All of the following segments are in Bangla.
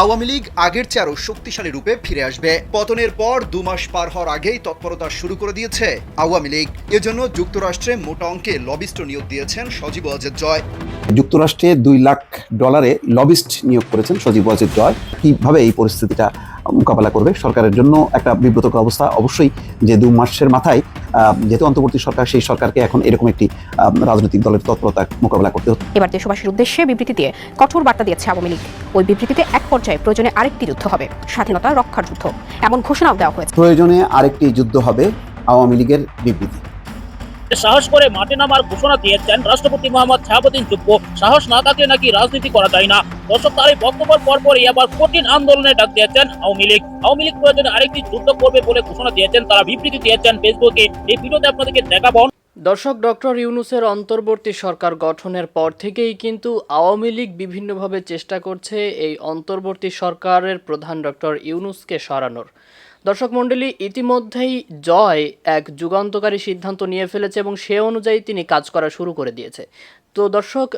আওয়ামী লীগ আগের চেয়ে আরও শক্তিশালী রূপে ফিরে আসবে। পতনের পর দু মাস পার হওয়ার আগেই তৎপরতা শুরু করে দিয়েছে আওয়ামী লীগ। এজন্য যুক্তরাষ্ট্রে মোটা অঙ্কে লবিস্ট নিয়োগ দিয়েছেন সজীব অজেদ জয়। যুক্তরাষ্ট্রে দুই লাখ ডলারে লবিস্ট নিয়োগ করেছেন সজীব অজেদ জয়। কীভাবে এই পরিস্থিতিটা মোকাবেলা করবে। সরকারের জন্য একটা বিব্রতকর অবস্থা। অবশ্যই যে দু মাসের মাথায় যেহেতু অন্তর্বর্তী সরকার সেই সরকারকে এখন এরকম একটি রাজনৈতিক দলের তৎপরতা মোকাবেলা করতে হচ্ছে। এবার দেশবাসীর উদ্দেশ্যে বিবৃতি দিয়ে কঠোর বার্তা দিয়েছে আওয়ামী লীগ। ওই বিবৃতিতে এক পর্যায়ে প্রয়োজনে আরেকটি যুদ্ধ হবে স্বাধীনতা রক্ষার যুদ্ধ। এমন ঘোষণাও দেওয়া হয়েছে। প্রয়োজনে আরেকটি যুদ্ধ হবে আওয়ামী লীগের বিবৃতি। সাহস করে মাঠে নামার ঘোষণা দিয়েছেন রাষ্ট্রপতি মোহাম্মদ শাহাবুদ্দিন চুপ্প। সাহস না থাকলে নাকি রাজনীতি করা যায় না। দর্শক, তার এই বক্তব্যের পরপরই আবার কঠিন আন্দোলনে ডাক দিয়েছেন আওয়ামী লীগ। আওয়ামী লীগ প্রয়োজনে আরেকটি যুদ্ধ করবে বলে ঘোষণা দিয়েছেন। তারা বিবৃতি দিয়েছেন ফেসবুকে। এই ভিডিওতে আপনাদেরকে দেখাবো। দর্শক, ডক্টর ইউনুসের অন্তর্বর্তী সরকার গঠনের পর থেকেই কিন্তু আওয়ামী লীগ বিভিন্নভাবে চেষ্টা করছে এই অন্তর্বর্তী সরকারের প্রধান ডক্টর ইউনুসকে সরানোর। দর্শক মণ্ডলী, ইতিমধ্যেই জয় এক যুগান্তকারী সিদ্ধান্ত নিয়ে ফেলেছে এবং সে অনুযায়ী তিনি কাজ করা শুরু করে দিয়েছে। তো দর্শক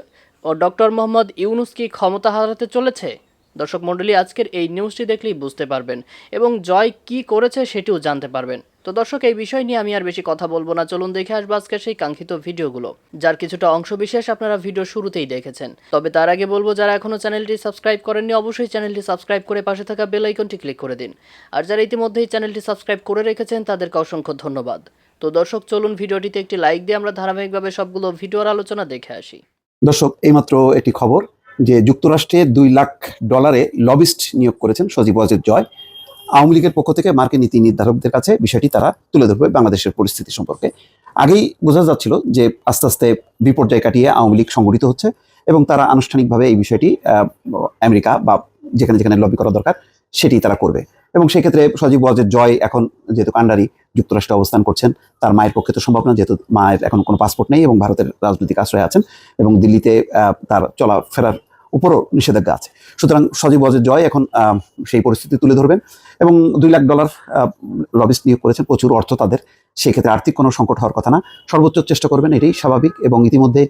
ডক্টর মোহাম্মদ ইউনুস কি ক্ষমতা হারাতে চলেছে? দর্শক মণ্ডলী, আজকের এই নিউজটি দেখলেই বুঝতে পারবেন। এবং জয় কি করেছে সেটিও জানতে পারবেন। তো দর্শক, এই বিষয় নিয়ে আমি আর বেশি কথা বলব না। চলুন দেখে আসব আজকের সেই কাঙ্ক্ষিত ভিডিওগুলো, যার কিছুটা অংশ বিশেষ আপনারা ভিডিও শুরুতেই দেখেছেন। তবে তার আগে বলব, যারা এখনও চ্যানেলটি সাবস্ক্রাইব করেননি, অবশ্যই চ্যানেলটি সাবস্ক্রাইব করে পাশে থাকা বেল আইকনটি ক্লিক করে দিন। আর যারা ইতিমধ্যেই চ্যানেলটি সাবস্ক্রাইব করে রেখেছেন, তাদেরকে অসংখ্য ধন্যবাদ। তো দর্শক, চলুন ভিডিওটিতে একটি লাইক দিয়ে আমরা ধারাবাহিকভাবে সবগুলো ভিডিওর আলোচনা দেখে আসি। দর্শক, এইমাত্র একটি খবর। যে যুক্তরাষ্ট্রে দুই লাখ ডলারে লবিস্ট নিয়োগ করেছেন সজীব ওয়াজেদ জয়। আওয়ামী লীগের পক্ষ থেকে মার্কিন নীতি নির্ধারকদের কাছে বিষয়টি তারা তুলে ধরবে বাংলাদেশের পরিস্থিতি সম্পর্কে। আগেই বোঝা যাচ্ছিল যে আস্তে আস্তে বিপর্যয় কাটিয়ে আওয়ামী লীগ সংগঠিত হচ্ছে এবং তারা আনুষ্ঠানিকভাবে এই বিষয়টি আমেরিকা বা যেখানে যেখানে লবি করা দরকার সেটি তারা করবে। এবং সেক্ষেত্রে সজীব ওয়াজেদ জয় এখন যেহেতু কান্ডারি যুক্তরাষ্ট্রে অবস্থান করছেন, তার মায়ের পক্ষে তো সম্ভব না যেহেতু মায়ের এখন কোনো পাসপোর্ট নেই এবং ভারতের রাজনৈতিক আশ্রয়ে আছেন এবং দিল্লিতে তার চলাফেরার উপরও নিষেধাজ্ঞা আছে। সুতরাং সজীব ওয়াজেদ জয় এখন সেই পরিস্থিতি তুলে ধরবেন এবং দুই লাখ ডলার লবিস্ট নিয়োগ করেছেন, প্রচুর অর্থ তাদের সেই ক্ষেত্রে আর্থিক কোনো সংকট হওয়ার কথা না। সর্বোচ্চ চেষ্টা করবেন, এটাই স্বাভাবিক এবং ইতিমধ্যে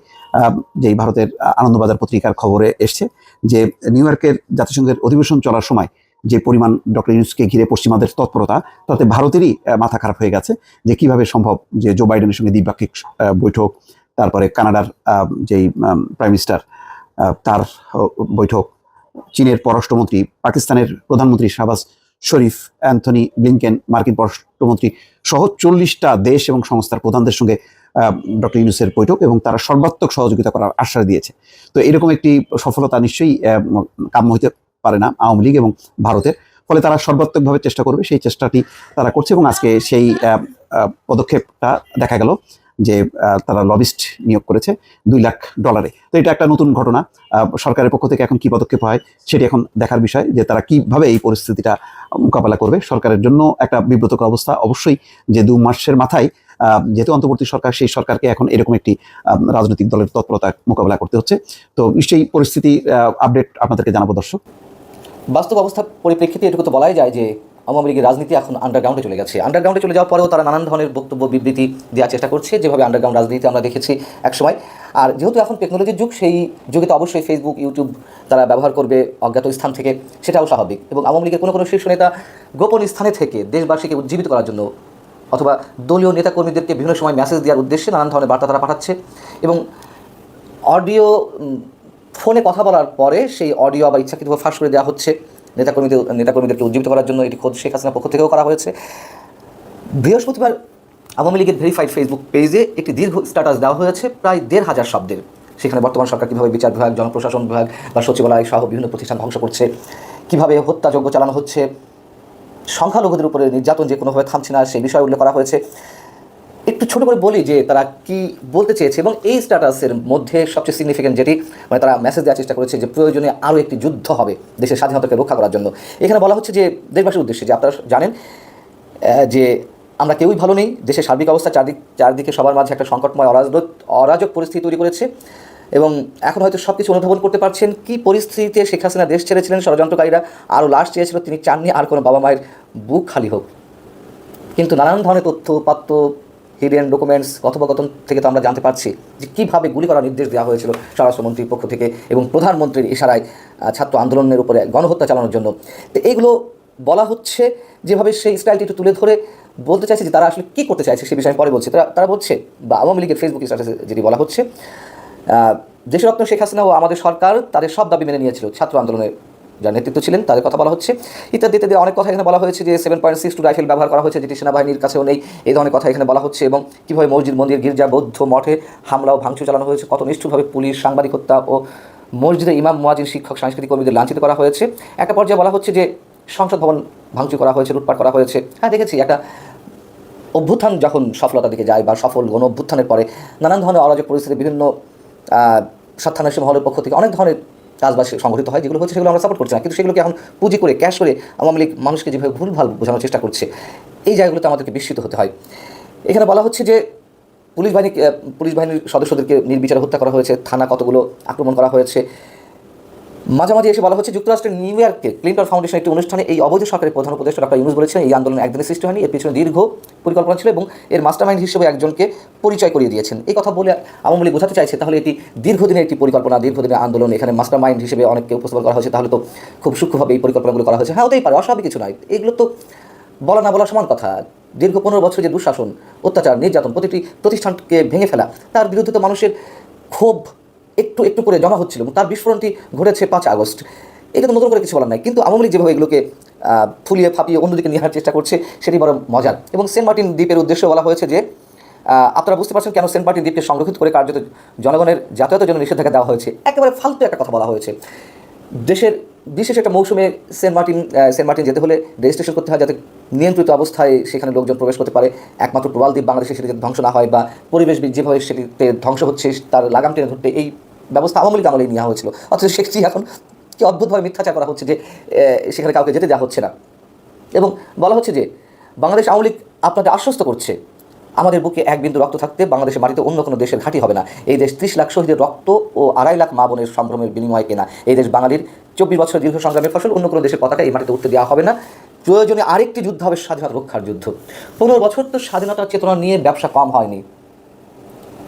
যেই ভারতের আনন্দবাজার পত্রিকার খবরে এসছে যে নিউ ইয়র্কের জাতিসংঘের অধিবেশন চলার সময় যে পরিমাণ ডক্টর ইউনুসকে ঘিরে পশ্চিমাদের তৎপরতা, তাতে ভারতেরই মাথা খারাপ হয়ে গেছে যে কীভাবে সম্ভব যে জো বাইডেনের সঙ্গে দ্বিপাক্ষিক বৈঠক, তারপরে কানাডার যেই প্রাইম মিনিস্টার তার বৈঠক, চীনের পররাষ্ট্রমন্ত্রী, পাকিস্তানের প্রধানমন্ত্রী শাহবাজ শরীফ, অ্যান্থনি ব্লিংকেন, মার্কিন পররাষ্ট্রমন্ত্রী সহ চল্লিশটা দেশ এবং সংস্থার প্রধানদের সঙ্গে ডক্টর ইউনুসের বৈঠক এবং তারা সর্বাত্মক সহযোগিতা করার আশ্বাস দিয়েছে। তো এরকম একটি সফলতা নিশ্চয়ই কাম্য হইতে পারে না আওয়ামী লীগ এবং ভারতের। ফলে তারা সর্বাত্মকভাবে চেষ্টা করবে সেই চেষ্টাটি তারা করছে এবং আজকে সেই পদক্ষেপটা দেখা গেল যে তারা লবিস্ট নিয়োগ করেছে দুই লাখ ডলারে। তো এটা একটা নতুন ঘটনা। সরকারের পক্ষ থেকে এখন কি পদক্ষেপ হয় সেটি এখন দেখার বিষয় যে তারা কীভাবে এই পরিস্থিতিটা মোকাবেলা করবে। সরকারের জন্য একটা বিব্রতকর অবস্থা। অবশ্যই যে দু মাসের মাথায় যেহেতু অন্তর্বর্তী সরকার, সেই সরকারকে এখন এরকম একটি রাজনৈতিক দলের তৎপরতা মোকাবেলা করতে হচ্ছে। তো নিশ্চয়ই পরিস্থিতি আপডেট আপনাদেরকে জানাব দর্শক। বাস্তব অবস্থার পরিপ্রেক্ষিতে এটুকু তো বলাই যায় যে আওয়ামী লীগের রাজনীতি এখন আন্ডারগ্রাউন্ডে চলে গেছে। আন্ডারগ্রাউন্ডে চলে যাওয়ার পরেও তারা নানান ধরনের বক্তব্য, বিবৃতি দেওয়ার চেষ্টা করছে, যেভাবে আন্ডারগ্রাউন্ড রাজনীতি আমরা দেখেছি একসময়। আর যেহেতু এখন টেকনোলজির যুগ, সেই যুগে তো অবশ্যই ফেসবুক ইউটিউব তারা ব্যবহার করবে অজ্ঞাত স্থান থেকে, সেটাও স্বাভাবিক। এবং আওয়ামী লীগের কোনো কোনো শীর্ষ নেতা গোপন স্থানে থেকে দেশবাসীকে উজ্জীবিত করার জন্য অথবা দলীয় নেতাকর্মীদেরকে বিভিন্ন সময় মেসেজ দেওয়ার উদ্দেশ্যে নানান ধরনের বার্তা তারা পাঠাচ্ছে। এবং অডিও ফোনে কথা বলার পরে সেই অডিও আবার ইচ্ছাকৃতভাবে ফাঁস করে দেওয়া হচ্ছে নেতাকর্মীদের, নেতাকর্মীদেরকে উজ্জীবিত করার জন্য। এটি খোদ শেখ হাসিনার পক্ষ থেকেও করা হয়েছে। বৃহস্পতিবার আওয়ামী লীগের ভেরিফাইড ফেসবুক পেজে একটি দীর্ঘ স্ট্যাটাস দেওয়া হয়েছে, প্রায় দেড় হাজার শব্দের। সেখানে বর্তমান সরকার কীভাবে বিচার বিভাগ, জনপ্রশাসন বিভাগ বা সচিবালয় সহ বিভিন্ন প্রতিষ্ঠান ধ্বংস করছে, কীভাবে হত্যাযজ্ঞ চালানো হচ্ছে, সংখ্যালঘুদের উপরে নির্যাতন যে কোনোভাবে থামছে না, সেই বিষয়ে উল্লেখ করা হয়েছে। একটু ছোট করে বলি যে তারা কি বলতে চেয়েছে এবং এই স্ট্যাটাসের মধ্যে সবচেয়ে সিগনিফিকেন্ট যেটি মানে তারা মেসেজ দেওয়ার চেষ্টা করেছে যে প্রয়োজনে আরও একটি যুদ্ধ হবে দেশের স্বাধীনতাকে রক্ষা করার জন্য। এখানে বলা হচ্ছে যে, দেশবাসীর উদ্দেশ্যে যে আপনারা জানেন যে আমরা কেউই ভালো নেই, দেশের সার্বিক অবস্থা চারদিক, চারদিকে সবার মাঝে একটা সংকটময় অরাজক অরাজক পরিস্থিতি তৈরি করেছে এবং এখন হয়তো সব কিছু অনুধাবন করতে পারছেন কি পরিস্থিতিতে শেখ হাসিনা দেশ ছেড়েছিলেন, ষড়যন্ত্রকারীরা আরও লাশ চেয়েছিল, তিনি চাননি আর কোনো বাবা মায়ের বুক খালি হোক। কিন্তু নানান ধরনের তথ্য পাত্য হিডেন ডকুমেন্টস কথোপকথন থেকে তো আমরা জানতে পারছি যে কীভাবে গুলি করার নির্দেশ দেওয়া হয়েছিল স্বরাষ্ট্রমন্ত্রীর পক্ষ থেকে এবং প্রধানমন্ত্রীর ইশারায় ছাত্র আন্দোলনের উপরে গণহত্যা চালানোর জন্য। তো এইগুলো বলা হচ্ছে যেভাবে সেই স্টাইলটি একটু তুলে ধরে বলতে চাইছে যে তারা আসলে কী করতে চাইছে সে বিষয়ে পরে বলছে। তারা তারা বলছে বা আওয়ামী লীগের ফেসবুক স্ট্যাটাসে যেটি বলা হচ্ছে দেশরত্ন শেখ হাসিনা ও আমাদের সরকার, তাদের সব দাবি মেনে নিয়েছিল ছাত্র আন্দোলনের যারা নেতৃত্ব ছিলেন, তাদের কথা বলা হচ্ছে। ইত্যাদি ইত্যাদি অনেক কথা এখানে বলা হয়েছে যে seven point six two rifle ব্যবহার করা হয়েছে, যেটি সেনাবাহিনীর কাছেও নেই। এই ধরনের কথা এখানে বলা হচ্ছে এবং কীভাবে মসজিদ, মন্দির, গির্জা, বৌদ্ধ মঠে হামলা ও ভাঙচুর চালানো হয়েছে, কত নিষ্ঠুরভাবে পুলিশ, সাংবাদিকতা ও মসজিদের ইমাম মুয়াজিন শিক্ষক, সাংস্কৃতিক কর্মীদের লাঞ্ছিত করা হয়েছে। একটা পর্যায়ে বলা হচ্ছে যে সংসদ ভবন ভাঙচুর করা হয়েছে, লুটপাট করা হয়েছে। হ্যাঁ দেখেছি, একটা অভ্যুত্থান যখন সফলতার দিকে যায় বা সফল গণ অভ্যুত্থানের পরে, নানান ধরনের অরাজক পরিস্থিতি, বিভিন্ন সত্যান্বেষী মহলের পক্ষ থেকে অনেক ধরনের কাজবাজ সংগঠিত হয়, যেগুলো হচ্ছে সেগুলো আমরা সাপোর্ট করছি না। কিন্তু সেগুলোকে এখন পুঁজি করে ক্যাশ করে আওয়ামী লীগ মানুষকে যেভাবে ভুলভাল বোঝানোর চেষ্টা করছে, এই জায়গাগুলোতে আমাদেরকে বিস্মিত হতে হয়। এখানে বলা হচ্ছে যে, পুলিশ বাহিনী পুলিশ বাহিনীর সদস্যদেরকে নির্বিচারে হত্যা করা হয়েছে, থানা কতগুলো আক্রমণ করা হয়েছে মাঝামাঝি এসে বলা হচ্ছে, যুক্তরাষ্ট্রের নিউ ইয়র্কে ক্লিন্টন ফাউন্ডেশন একটি অনুষ্ঠানে এই অবৈধ সরকারের প্রধান উপদেষ্টা ডক্টর ইউনুস বলেছেন এই আন্দোলন একদিনের সৃষ্টি হয়নি, এর পিছনে দীর্ঘ পরিকল্পনা ছিল এবং এর মাস্টারমাইন্ড হিসেবে একজনকে পরিচয় করিয়ে দিয়েছেন। এই কথা বলে আওয়ামী লীগ বোঝাতে চাইছে, তাহলে এটি দীর্ঘদিনের একটি পরিকল্পনা, দীর্ঘদিনের আন্দোলন, এখানে মাস্টারমাইন্ড হিসেবে অনেককে উপস্থাপন করা হয়েছে, তাহলে তো খুব সূক্ষ্মভাবে এই পরিকল্পনাগুলো করা হয়েছে। হ্যাঁ হতেই পারে, অস্বাভাবিক কিছু নয়। এগুলো তো বলা না বলা সমান কথা। দীর্ঘ পনেরো বছর যে দুঃশাসন, অত্যাচার, নির্যাতন, প্রতিটি প্রতিষ্ঠানকে ভেঙে ফেলা, তার বিরুদ্ধে তো মানুষের ক্ষোভ একটু একটু করে জমা হচ্ছিল তার বিস্ফোরণটি ঘটেছে পাঁচ আগস্ট। এটা তো নতুন করে কিছু বলার নাই, কিন্তু আওয়ামী লীগ যেভাবে এগুলোকে ফুলিয়ে ফাপিয়ে অন্যদিকে নিয়ে চেষ্টা করছে, সেটি বড় মজার। এবং সেন্ট মার্টিন দ্বীপের উদ্দেশ্যে বলা হয়েছে যে আপনারা বুঝতে পারছেন কেন সেন্ট মার্টিন দ্বীপকে সংরক্ষিত করে কার্যত জনগণের যাতায়াতের জন্য নিষেধাজ্ঞা দেওয়া হয়েছে। একেবারে ফালতু একটা কথা বলা হয়েছে। দেশের বিশেষ একটা মৌসুমে সেন্ট মার্টিন সেন্ট মার্টিন যেতে হলে রেজিস্ট্রেশন করতে হয় যাতে নিয়ন্ত্রিত অবস্থায় সেখানে লোকজন প্রবেশ করতে পারে। একমাত্র প্রবাল দ্বীপ বাংলাদেশে সেটি ধ্বংস না হয় বা পরিবেশ যেভাবে সেটিতে ধ্বংস হচ্ছে, তার লাগাম টেনে ধরতে এই ব্যবস্থা আওয়ামী লীগ আমলেই নেওয়া হয়েছিল। অথচ সেটি এখন কি অদ্ভুতভাবে মিথ্যাচার করা হচ্ছে যে সেখানে কাউকে যেতে দেওয়া হচ্ছে না। এবং বলা হচ্ছে যে, বাংলাদেশ আওয়ামী লীগ আপনাদের আশ্বস্ত করছে। আমাদের বুকে এক বিন্দু রক্ত থাকতে বাংলাদেশের মাটিতে অন্য কোনো দেশের ঘাঁটি হবে না। এই দেশ ত্রিশ লাখ শহীদের রক্ত ও আড়াই লাখ মা বোনের সম্ভ্রমের বিনিময়ে কেনা। এই দেশ বাঙালির চব্বিশ বছর দীর্ঘ সংগ্রামের ফসল, অন্য কোনো দেশের পতাকা এই মাটিতে উঠতে দেওয়া হবে না। প্রয়োজনে আরেকটি যুদ্ধ হবে, স্বাধীনতা রক্ষার যুদ্ধ। পনেরো বছর তো স্বাধীনতার চেতনা নিয়ে ব্যবসা কম হয়নি।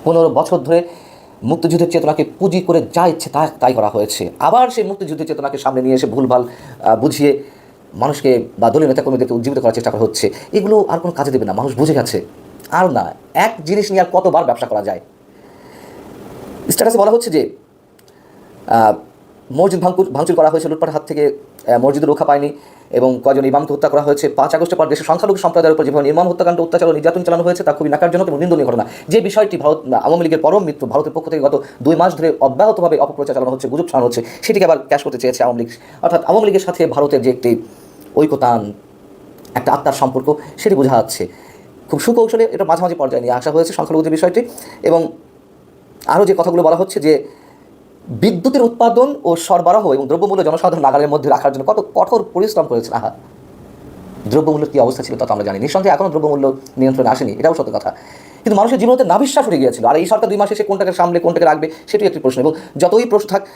পনেরো বছর ধরে মুক্তিযুদ্ধের চেতনাকে পুঁজি করে যা ইচ্ছে তা, তাই করা হয়েছে। আবার সেই মুক্তিযুদ্ধের চেতনাকে সামনে নিয়ে এসে ভুলভাল বুঝিয়ে মানুষকে বা দলীয় নেতাকর্মীদেরকে উজ্জীবিত করার চেষ্টা করা হচ্ছে। এগুলো আর কোনো কাজে দেবে না, মানুষ বুঝে গেছে। আর না, এক জিনিস নিয়ে আর কতবার ব্যবসা করা যায়? স্ট্যাটাসে বলা হচ্ছে যে মসজিদ ভাঙচুর ভাঙচুর করা হয়েছে লুটপাট হাত থেকে মসজিদে রক্ষা পায়নি এবং কজন ইমামকে হত্যা করা হয়েছে। পাঁচ আগস্টের পর দেশের সংখ্যালঘু সম্প্রদায়ের উপর যেভাবে নির্মম হত্যাকাণ্ড, অত্যাচার ও নির্যাতন চালানো হয়েছে, তা খুবই নাকারজনক এবং নিন্দনীয় ঘটনা। যে বিষয়টি ভারত আওয়ামী লীগের পরম মিত্র ভারতের পক্ষ থেকে গত দুই মাস ধরে অব্যাহতভাবে অপপ্রচার চালানো হচ্ছে, গুজব ছড়ানো হচ্ছে, সেটিকে আবার ক্যাশ করতে চেয়েছে আওয়ামী লীগ। অর্থাৎ আওয়ামী লীগের সাথে ভারতের যে একটি ঐকতান একটা আত্মার সম্পর্ক, সেটি বোঝা যাচ্ছে। খুব সুকৌশলে এটা মাঝামাঝি পর্যায়ে নিয়ে আসা হয়েছে সংখ্যালঘুদের বিষয়টি এবং আরও যে কথাগুলো বলা হচ্ছে যে বিদ্যুতের উৎপাদন ও সরবরাহ এবং দ্রব্যমূল্য জনসাধারণ নাগালের মধ্যে রাখার জন্য কত কঠোর পরিশ্রম করেছেন আহা। দ্রব্যমূল্যের কী অবস্থা ছিল তা আমরা জানি। নিঃসন্দেহে এখনও দ্রব্যমূল্য নিয়ন্ত্রণে আসেনি, এটাও সত্য কথা। কিন্তু মানুষের জীবনতে নাবিশ্বাস হয়ে গিয়েছিল। আর এই সরকার দুই মাসে সে কোনটাকে সামলে, কোনটাকে রাখবে, সেটাই একটি প্রশ্ন। এবং যতই প্রশ্ন থাক,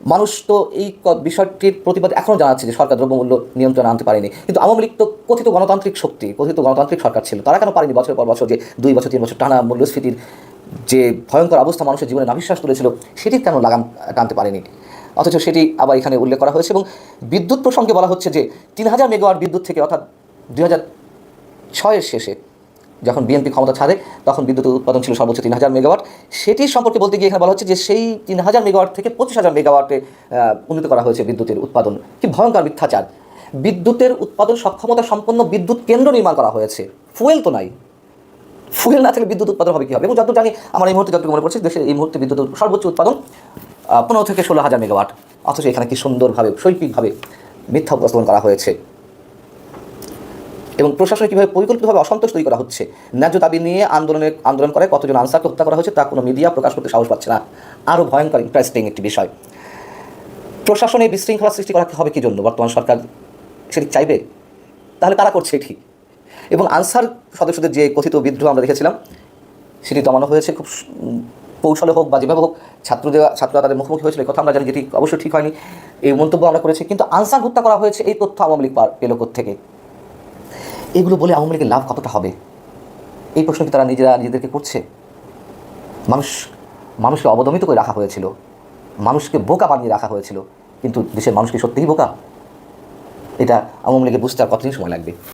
মানুষ তো এই বিষয়টির প্রতিবাদ এখনও জানাচ্ছে যে সরকার দ্রব্যমূল্য নিয়ন্ত্রণে আনতে পারেনি। কিন্তু আওয়ামী লীগ তো কথিত গণতান্ত্রিক শক্তি, কথিত গণতান্ত্রিক সরকার ছিল। তারা কেন পারেনি বছর পর বছর যে দুই বছর, তিন বছর টানা মূল্যস্ফীতির যে ভয়ঙ্কর অবস্থা মানুষের জীবনে নাবিশ্বাস তুলেছিল, সেটি কেন লাগাম টানতে পারেনি? অথচ সেটি আবার এখানে উল্লেখ করা হয়েছে এবং বিদ্যুৎ প্রসঙ্গে বলা হচ্ছে যে, তিন হাজার মেগাওয়াট বিদ্যুৎ থেকে অর্থাৎ দুই হাজার ছয়ের শেষে যখন বিএনপি ক্ষমতা ছাড়ে, তখন বিদ্যুৎ উৎপাদন ছিল সর্বোচ্চ তিন হাজার মেগাওয়াট। সেটি সম্পর্কে বলতে গিয়ে এখানে বলা হচ্ছে যে, সেই তিন হাজার মেগাওয়াট থেকে পঁচিশ হাজার মেগাওয়াটে উন্নীত করা হয়েছে বিদ্যুতের উৎপাদন। কি ভয়ঙ্কর মিথ্যাচার! বিদ্যুতের উৎপাদন সক্ষমতা সম্পন্ন বিদ্যুৎ কেন্দ্র নির্মাণ করা হয়েছে। ফুয়েল তো নাই। ফুয়েল না থাকলে বিদ্যুৎ উৎপাদন হবে কী হবে এবং যত জানি, আমার এই মুহূর্তে যতটুকু মনে পড়ছে, দেশের এই মুহূর্তে বিদ্যুৎ সর্বোচ্চ উৎপাদন পনেরো থেকে ষোলো হাজার মেগাওয়াট। অথচ এখানে কি সুন্দরভাবে, শৈল্পিকভাবে মিথ্যা উপস্থাপন করা হয়েছে। এবং প্রশাসনে কীভাবে পরিকল্পিতভাবে অসন্তোষ তৈরি করা হচ্ছে, ন্যায্য দাবি নিয়ে আন্দোলনে আন্দোলন করে কতজন আনসারকে হত্যা করা হয়েছে, তা কোনো মিডিয়া প্রকাশ করতে সাহস পাচ্ছে না। আরও ভয়ঙ্কর ইন্টারেস্টিং একটি বিষয়। প্রশাসনে বিশৃঙ্খলা সৃষ্টি করা হবে কি জন্য? বর্তমান সরকার সেটি চাইবে? তাহলে কারা করছে এটি? এবং আনসার সদস্যদের যে কথিত বিদ্রোহ আমরা দেখেছিলাম, সেটি দমানো হয়েছে। খুব কৌশলে হোক বা যেভাবে হোক, ছাত্রদের, ছাত্ররা তাদের মুখোমুখি হয়েছিল কথা আমরা জানি যেটি অবশ্যই ঠিক হয়নি। এই মন্তব্য আমরা করেছি, কিন্তু আনসার হত্যা করা হয়েছে, এই তথ্য আওয়ামী লীগ পেল থেকে এগুলো বলে আওয়ামী লীগের লাভ কতটা হবে? এই প্রশ্নটি তারা নিজেরা নিজেদেরকে করছে। মানুষ, মানুষকে অবদমিত করে রাখা হয়েছিল। মানুষকে বোকা বানিয়ে রাখা হয়েছিল। কিন্তু দেশের মানুষকে সত্যিই বোকা? এটা আওয়ামী লীগের বুঝতে আর কতদিন সময় লাগবে?